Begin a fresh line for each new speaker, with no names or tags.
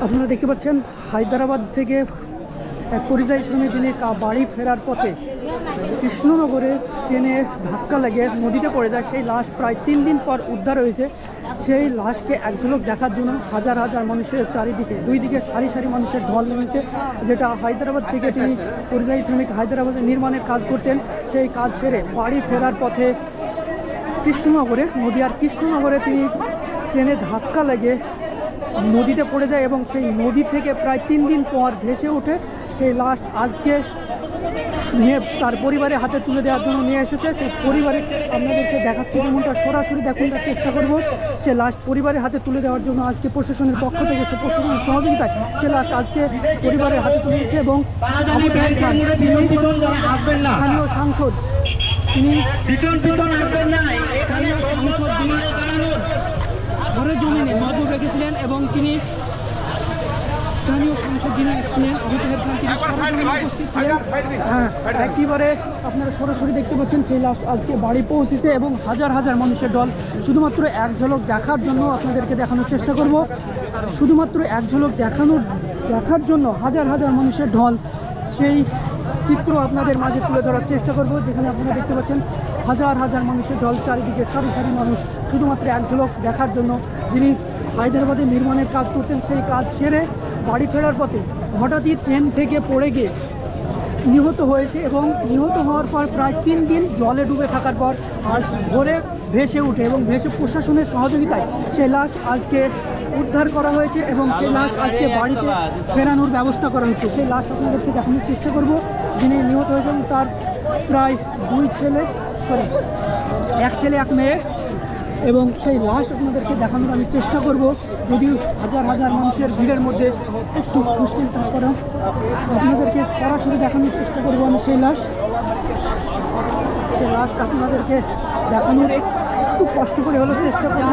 আপনারা দেখতে পাচ্ছেন, হায়দ্রাবাদ থেকে এক পরিযায়ী শ্রমিক কা- বাড়ি ফেরার পথে কৃষ্ণনগরে ট্রেনে ধাক্কা লেগে নদীতে পড়ে যায়, সেই লাশ প্রায় তিন দিন পর উদ্ধার হয়েছে। সেই লাশকে এক ঝলক দেখার জন্য হাজার হাজার মানুষের চারিদিকে, দুই দিকে সারি সারি মানুষের ঢল নেমেছে, যেটা হায়দ্রাবাদ থেকে তিনি পরিযায়ী শ্রমিক হায়দ্রাবাদে নির্মাণের কাজ করতেন। সেই কাজ সেরে বাড়ি ফেরার পথে কৃষ্ণনগরে, নদীয়ার কৃষ্ণনগরে তিনি ট্রেনে ধাক্কা লেগে নদীতে পড়ে যায় এবং সেই নদী থেকে প্রায় তিন দিন পর ভেসে ওঠে। সেই লাশ আজকে নিয়ে তার পরিবারের হাতে তুলে দেওয়ার জন্য নিয়ে এসেছে। সেই পরিবারে আপনাদেরকে দেখাচ্ছি যেমনটা সরাসরি দেখানোর চেষ্টা করব। সে লাশ পরিবারের হাতে তুলে দেওয়ার জন্য আজকে প্রশাসনের পক্ষ থেকে সে প্রশাসনের সহযোগিতায় সে লাশ আজকে পরিবারের হাতে তুলে দিচ্ছে এবং স্থানীয় সাংসদ তিনি রেখেছিলেন এবং তিনি স্থানীয় সংসদ যিনি ছিলেন উপস্থিত ছিলেন। হ্যাঁ একেবারে আপনারা সরাসরি দেখতে পাচ্ছেন সেই লাশ আজকে বাড়ি পৌঁছেছে এবং হাজার হাজার মানুষের দল শুধুমাত্র এক ঝলক দেখার জন্য আপনাদেরকে দেখানোর চেষ্টা করব। শুধুমাত্র এক ঝলক দেখানোর দেখার জন্য হাজার হাজার মানুষের ঢল সেই চিত্র আপনাদের মাঝে তুলে ধরার চেষ্টা করব, যেখানে আপনারা দেখতে পাচ্ছেন হাজার হাজার মানুষের দল চারিদিকে সারি সারি মানুষ, শুধুমাত্র এক ঝলক দেখার জন্য। যিনি হায়দ্রাবাদে নির্মাণের কাজ করতেন, সেই কাজ সেরে বাড়ি ফেরার পথে হঠাৎই ট্রেন থেকে পড়ে গিয়ে নিহত হয়েছে এবং নিহত হওয়ার পর প্রায় তিন দিন জলে ডুবে থাকার পর আজ ভোরে ভেসে উঠে এবং ভেসে প্রশাসনের সহযোগিতায় সেই লাশ আজকে উদ্ধার করা হয়েছে এবং সেই লাশ আজকে বাড়িতে ফেরানোর ব্যবস্থা করা হচ্ছে। সেই লাশ আপনাদেরকে দেখানোর চেষ্টা করব। যিনি নিহত হয়েছেন তার প্রায় দুই ছেলে সরি এক ছেলে, এক মেয়ে এবং সেই লাশ আপনাদেরকে দেখানোর আমি চেষ্টা করব। যদিও হাজার হাজার মানুষের ভিড়ের মধ্যে একটু মুশকিল তারপরেও আপনাদেরকে সরাসরি দেখানোর চেষ্টা করব আমি সেই লাশ। সেই লাশ আপনাদেরকে দেখানোর একটু কষ্ট করে হলেও চেষ্টা করব।